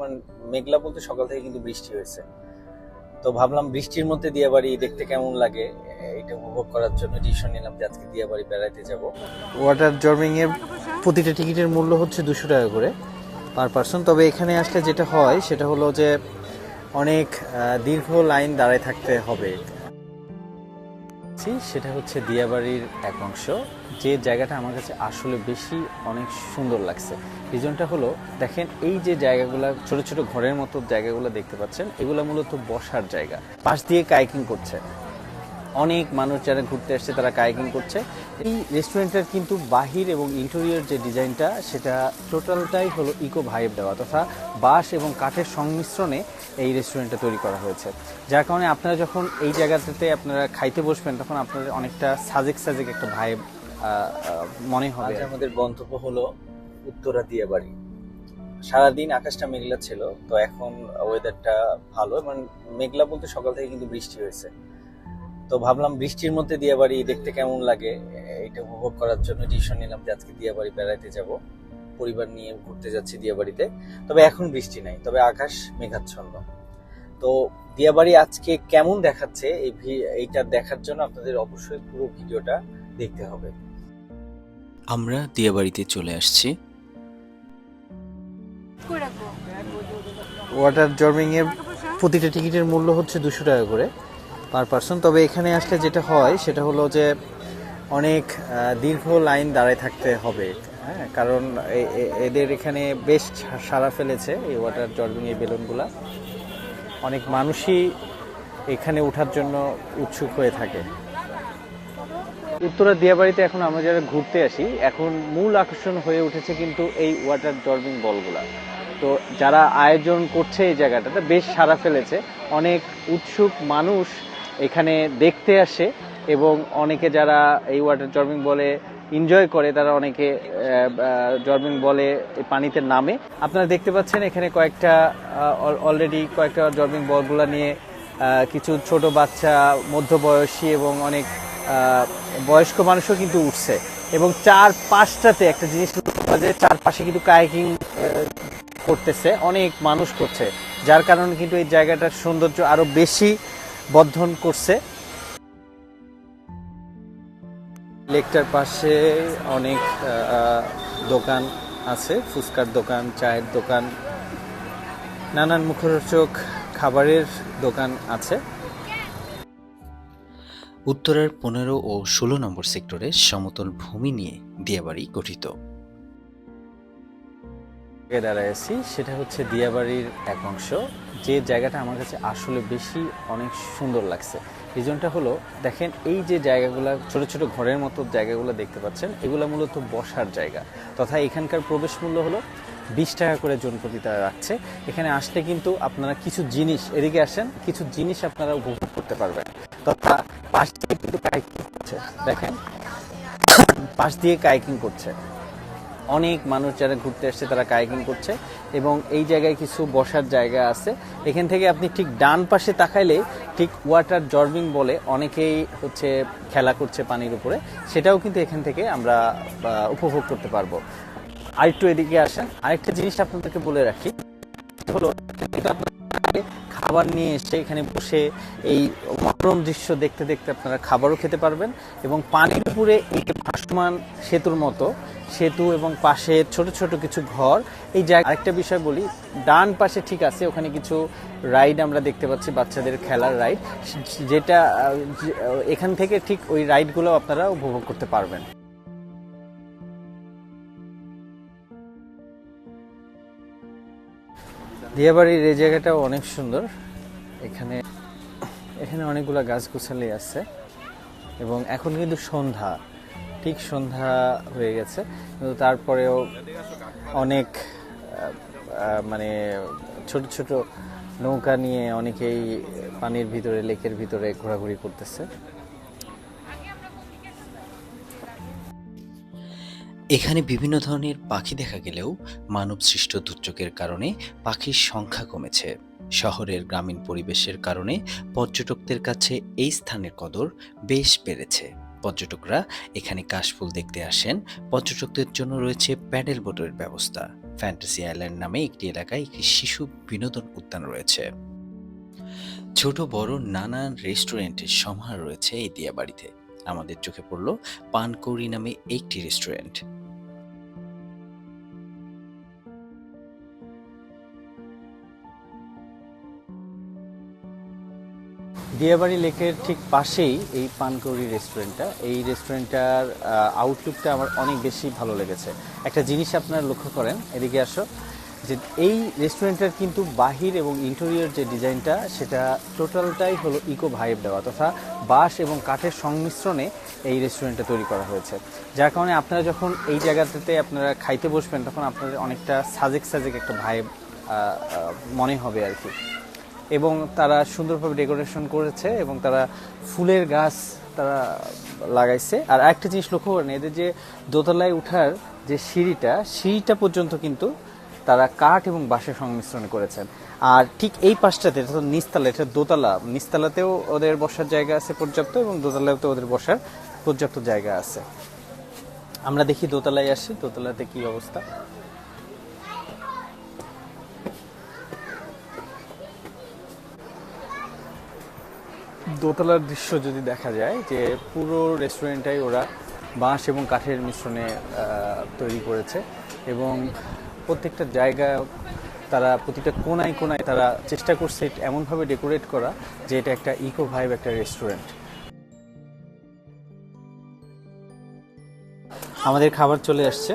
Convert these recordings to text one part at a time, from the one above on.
মানে মেঘলা বলতে সকাল থেকে কিন্তু বৃষ্টি হয়েছে। তো ভাবলাম বৃষ্টির মধ্যে দিয়াবাড়ি দেখতে কেমন লাগে, এটা উপভোগ করার জন্য ডিসিশন নিলাম যে আজকে দিয়াবাড়ি বেড়াইতে যাব। ওয়াটার জর্মিং এর প্রতিটা টিকিটের মূল্য হচ্ছে দুশো টাকা করে পার পার্সন তবে এখানে আসলে যেটা হয়, সেটা হলো যে অনেক দীর্ঘ লাইন দাঁড়ায় থাকতে হবে। জি, সেটা হচ্ছে দিয়াবাড়ির এক অংশ। যে জায়গাটা আমার কাছে আসলে বেশি অনেক সুন্দর লাগছে। রিজনটা হলো দেখেন এই যে জায়গাগুলো ছোট ছোট ঘরের মতো জায়গাগুলো দেখতে পাচ্ছেন এগুলো মূলত বসার জায়গা। পাশ দিয়ে কাইকিং করছে। অনেক মানুষ যারা ঘুরতে আসছে, তারা কাইকিং করছে। এই রেস্টুরেন্টের কিন্তু বাহির এবং ইন্টেরিয়র যে ডিজাইনটা, সেটা টোটালটাই হলো ইকো ভাইব দেওয়া, তথা বাঁশ এবং কাঠের সংমিশ্রণে এই রেস্টুরেন্টটা তৈরি করা হয়েছে। যার কারণে আপনারা যখন এই জায়গাটাতে আপনারা খাইতে বসবেন, তখন আপনাদের অনেকটা সাজেক সাজেক একটা ভাইব মনে হবে। আমাদের গন্তব্য হলো উত্তরা দিয়ে বাড়ি। সারাদিন আকাশটা মেঘলা ছিল, তো এখন ওয়েদারটা ভালো, এবং মেঘলা বলতে সকাল থেকে কিন্তু বৃষ্টি হয়েছে। তো ভাবলাম বৃষ্টির মধ্যে দিয়াবাড়ি দেখতে কেমন লাগে? এটা উপভোগ করার জন্য ডিসিশন নিলাম যে আজকে দিয়াবাড়ি বেড়াইতে যাব। পরিবার নিয়ে ঘুরতে যাচ্ছি দিয়াবাড়িতে। তবে এখন বৃষ্টি নাই তবে আকাশ মেঘাচ্ছন্ন। তো দিয়াবাড়ি আজকে কেমন দেখাচ্ছে? এই ভি- এইটা দেখার জন্য আপনাদের অবশ্যই পুরো ভিডিওটা দেখতে হবে। আমরা দিয়াবাড়িতে চলে আসছি। ওয়াটার জর্মিং এর প্রতিটা টিকিটের মূল্য হচ্ছে দুশো টাকা করে। Per person. তবে এখানে আসলে যেটা হয়, সেটা হলো যে অনেক দীর্ঘ লাইন দাঁড়ায় থাকতে হবে। হ্যাঁ কারণ এদের এখানে বেশ সারা ফেলেছে এই ওয়াটার জর্মিং এই বেলুনগুলা। অনেক মানুষই এখানে ওঠার জন্য উৎসুক হয়ে থাকে। উত্তরা দিয়াবাড়িতে এখন আমরা যারা ঘুরতে আসি, এখন মূল আকর্ষণ হয়ে উঠেছে কিন্তু এই ওয়াটার জর্মিং বলগুলা। তো যারা আয়োজন করছে এই জায়গাটাতে বেশ সারা ফেলেছে। অনেক উৎসুক মানুষ এখানে দেখতে আসে এবং অনেকে যারা এই ওয়াটার জর্মিং বলে এনজয় করে তারা অনেকে জর্মিং বলে পানিতে নামে। আপনারা দেখতে পাচ্ছেন এখানে কয়েকটা অলরেডি কয়েকটা জর্মিং বলগুলা নিয়ে কিছু ছোট বাচ্চা মধ্যবয়সী এবং অনেক বয়স্ক মানুষও কিন্তু উঠছে। এবং চার পাঁচটাতে একটা জিনিস যায়, চারপাশে কিন্তু কায়াকিং করতেছে অনেক মানুষ করছে। যার কারণে কিন্তু এই জায়গাটার সৌন্দর্য আরও বেশি বর্ধন করছে। লেকটার পাশে অনেক দোকান আছে, ফুচকার দোকান, চায়ের দোকান, নানান মুখরোচক খাবারের দোকান আছে। উত্তরের পনেরো ও ষোলো নম্বর সেক্টরে সমতল ভূমি নিয়ে দিয়াবাড়ি গঠিত। জায়গায় দাঁড়ায় আছি সেটা হচ্ছে দিয়াবাড়ির এক অংশ। যে জায়গাটা আমার কাছে আসলে বেশি অনেক সুন্দর লাগছে। রিজনটা হলো, দেখেন এই যে জায়গাগুলো, ছোট ছোট ঘরের মতো জায়গাগুলো দেখতে পাচ্ছেন, এগুলো মূলত বসার জায়গা। তথা এখানকার প্রবেশ মূল্য হলো বিশ টাকা করে জন প্রতি তারা রাখছে। এখানে আসলে কিন্তু আপনারা কিছু জিনিস, এদিকে আসেন, কিছু জিনিস আপনারা উপভোগ করতে পারবেন। তথা পাশ দিয়ে কিন্তু কাইকিং করছে, দেখেন। পাশ দিয়ে কাইকিং করছে। অনেক মানুষ যারা ঘুরতে আসছে, তারা কায়াকিং করছে এবং এই জায়গায় কিছু বসার জায়গা আছে। এখান থেকে আপনি ঠিক ডান পাশে তাকাইলে ঠিক ওয়াটার জর্বিং বলে অনেকেই হচ্ছে খেলা করছে পানির উপরে। সেটাও কিন্তু এখান থেকে আমরা উপভোগ করতে পারব। আরেকটু এদিকে আসেন। আরেকটা জিনিস আপনাদেরকে বলে রাখি, হলো খাবার নিয়ে এসে এখানে বসে এই মনোরম দৃশ্য দেখতে দেখতে আপনারা খাবারও খেতে পারবেন এবং পানির উপরে এই ভাসমান সেতুর মতো, সেতু এবং পাশে ছোট ছোট কিছু ঘর, এই জায়গা আরেকটা বিষয় বলি, ডান পাশে ঠিক আছে, ওখানে কিছু রাইড আমরা দেখতে পাচ্ছি, বাচ্চাদের খেলার রাইড, যেটা এখান থেকে ঠিক ওই রাইডগুলো আপনারা উপভোগ করতে পারবেন। দিয়াবাড়ির এই জায়গাটাও অনেক সুন্দর। এখানে এখানে অনেকগুলা গাছ গোছালি আছে। এবং এখন কিন্তু সন্ধ্যা, ঠিক সন্ধ্যা হয়ে গেছে। কিন্তু তারপরেও অনেক মানে ছোট ছোট নৌকা নিয়ে অনেকেই পানির ভিতরে, লেকের ভিতরে ঘোরাঘুরি করতেছে। এখানে বিভিন্ন ধরনের পাখি দেখা গেলেও মানব সৃষ্ট দুর্যোগের কারণে পাখির সংখ্যা কমেছে। শহরের গ্রামীণ পরিবেশের কারণে পর্যটকদের কাছে এই স্থানের কদর বেশ বেড়েছে। পর্যটকরা এখানে কাশফুল দেখতে আসেন। পর্যটকদের জন্য রয়েছে প্যাডেল বোটের ব্যবস্থা। ফ্যান্টাসি আইল্যান্ড নামে একটি এলাকায় একটি শিশু বিনোদন উদ্যান রয়েছে। ছোট, বড় নানান রেস্টুরেন্টের সমাহার রয়েছে এই দিয়াবাড়িতে। আমাদের চোখে পড়ল পানকৌড়ি নামে একটি রেস্টুরেন্ট। দিয়াবাড়ি লেকের ঠিক পাশেই এই পানকৌড়ি রেস্টুরেন্টটা। এই রেস্টুরেন্টটার আউটলুকটা আমার অনেক বেশি ভালো লেগেছে। একটা জিনিস আপনারা লক্ষ্য করেন, এদিকে আসো, যে এই রেস্টুরেন্টের কিন্তু বাহির এবং ইন্টেরিয়র যে ডিজাইনটা, সেটা টোটালটাই হলো ইকো ভাইব দেওয়া, তথা বাঁশ এবং কাঠের সংমিশ্রণে এই রেস্টুরেন্টটা তৈরি করা হয়েছে। যার কারণে আপনারা যখন এই জায়গাটাতে আপনারা খাইতে বসবেন, তখন আপনাদের অনেকটা সাজেক সাজেক একটা ভাইব মনে হবে আর কি। এবং তারা সুন্দরভাবে ডেকোরেশন করেছে এবং তারা ফুলের গাছ তারা লাগাইছে। আর একটা জিনিস লক্ষ্য করেন, এদের যে দোতলায় ওঠার যে সিঁড়িটা সিঁড়িটা পর্যন্ত কিন্তু তারা কাঠ এবং বাঁশের সংমিশ্রণ করেছেন। আর ঠিক এই পাশটাতে, এটা তো এটা দোতলা নিচতলাতেও ওদের বসার জায়গা আছে পর্যাপ্ত এবং দোতলাতেও ওদের বসার পর্যাপ্ত জায়গা আছে। আমরা দেখি দোতলায় আসি, দোতলাতে কি অবস্থা। দোতলার দৃশ্য যদি দেখা যায়, যে পুরো রেস্টুরেন্টটাই ওরা বাঁশ এবং কাঠের মিশ্রণে তৈরি করেছে এবং প্রত্যেকটা জায়গা তারা, প্রতিটা কোনায় কোনায় তারা চেষ্টা করছে এমনভাবে ডেকোরেট করা যে এটা একটা ইকো ভাইব একটা রেস্টুরেন্ট আমাদের খাবার চলে আসছে।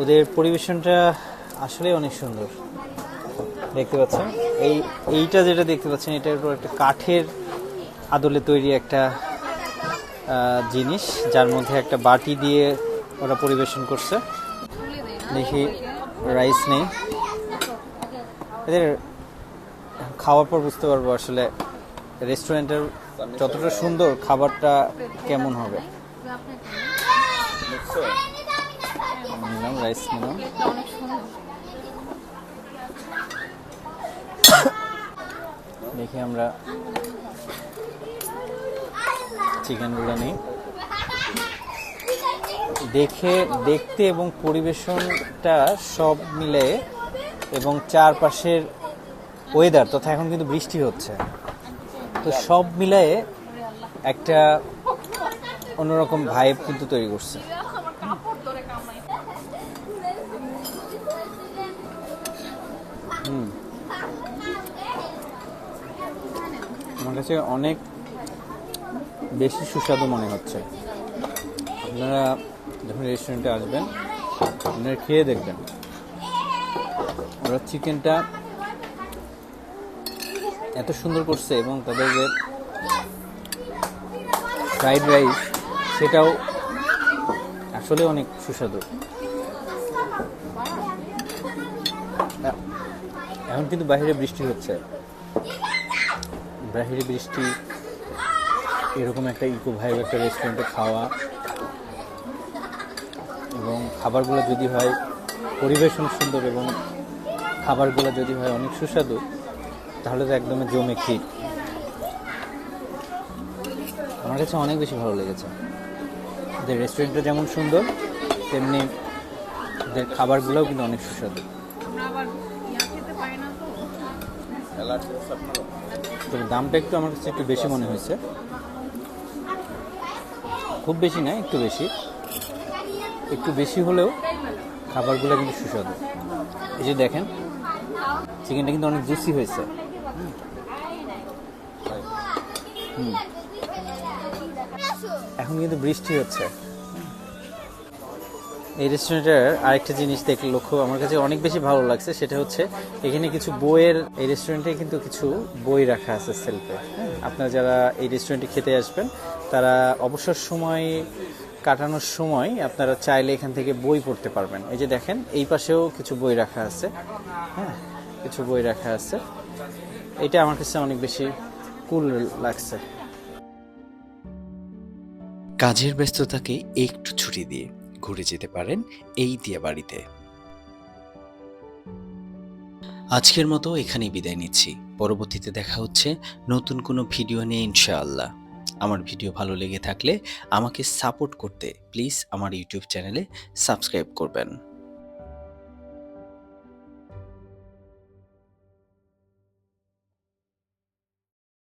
ওদের পরিবেশনটা আসলে অনেক সুন্দর। দেখতে পাচ্ছেন? এই, এইটা যেটা দেখতে পাচ্ছেন এটা একটা কাঠের আদলে তৈরি একটা জিনিস, যার মধ্যে একটা বাটি দিয়ে ওরা পরিবেশন করছে। দেখি, রাইস নেই। এদের খাওয়ার পর বুঝতে পারব আসলে রেস্টুরেন্টের যতটা সুন্দর খাবারটা কেমন হবে। রাইস দেখি আমরা চিকেনগুলো নিই। দেখে, দেখতে এবং পরিবেশনটা সব মিলে এবং চারপাশের ওয়েদার তথা এখন কিন্তু বৃষ্টি হচ্ছে। তো সব মিলায়ে একটা অন্যরকম ভাইব কিন্তু তৈরি করছে। আমার কাছে অনেক বেশি সুস্বাদু মনে হচ্ছে। আপনারা যখন রেস্টুরেন্টে আসবেন, আপনারা খেয়ে দেখবেন। ওরা চিকেনটা এত সুন্দর করছে এবং তাদের যে ফ্রাইড রাইস সেটাও আসলে অনেক সুস্বাদু। এখন কিন্তু বাইরে বৃষ্টি হচ্ছে। বাইরে বৃষ্টি এরকম একটা ইকো ভাইব একটা রেস্টুরেন্টে খাওয়া এবং খাবারগুলো যদি হয় পরিবেশন সুন্দর এবং খাবারগুলো যদি হয় অনেক সুস্বাদু তাহলে তো একদমই জমে ক্ষীর। আমার কাছে অনেক বেশি ভালো লেগেছে। ওদের রেস্টুরেন্টটা যেমন সুন্দর তেমনি ওদের খাবারগুলোও কিন্তু অনেক সুস্বাদু। আমরা আবার ইয়া খেতে পারি না তো? তবে দামটা একটু আমার কাছে একটু বেশি মনে হয়েছে। খুব বেশি না, একটু বেশি। একটু বেশি হলেও খাবারগুলো কিন্তু সুস্বাদু। এই যে দেখেন, চিকেনটা কিন্তু অনেক জুসি হয়েছে। এখন কিন্তু বৃষ্টি হচ্ছে। এই রেস্টুরেন্টের আরেকটা জিনিস দেখলে লক্ষ্য, আমার কাছে অনেক বেশি ভালো লাগছে, সেটা হচ্ছে এখানে কিছু বইয়ের, এই রেস্টুরেন্টে কিন্তু কিছু বই রাখা আছে সেলফে আপনারা যারা এই রেস্টুরেন্টে খেতে আসবেন, তারা অবসর সময় কাটানোর সময় আপনারা চাইলে এখান থেকে বই পড়তে পারবেন। এই যে দেখেন, এই পাশেও কিছু বই রাখা আছে। হ্যাঁ কিছু বই রাখা আছে। এটা আমার কাছে অনেক বেশি কুল লাগছে। কাজের ব্যস্ততাকে একটু ছুটি দিয়ে ঘুরে যেতে পারেন এই দিয়া বাড়িতে আজকের মতো এখানেই বিদায় নিচ্ছি। পরবর্তীতে দেখা হচ্ছে নতুন কোনো ভিডিও নিয়ে, ইনশাআল্লাহ। আমার ভিডিও ভালো লেগে থাকলে আমাকে সাপোর্ট করতে প্লিজ আমার ইউটিউব চ্যানেলে সাবস্ক্রাইব করবেন।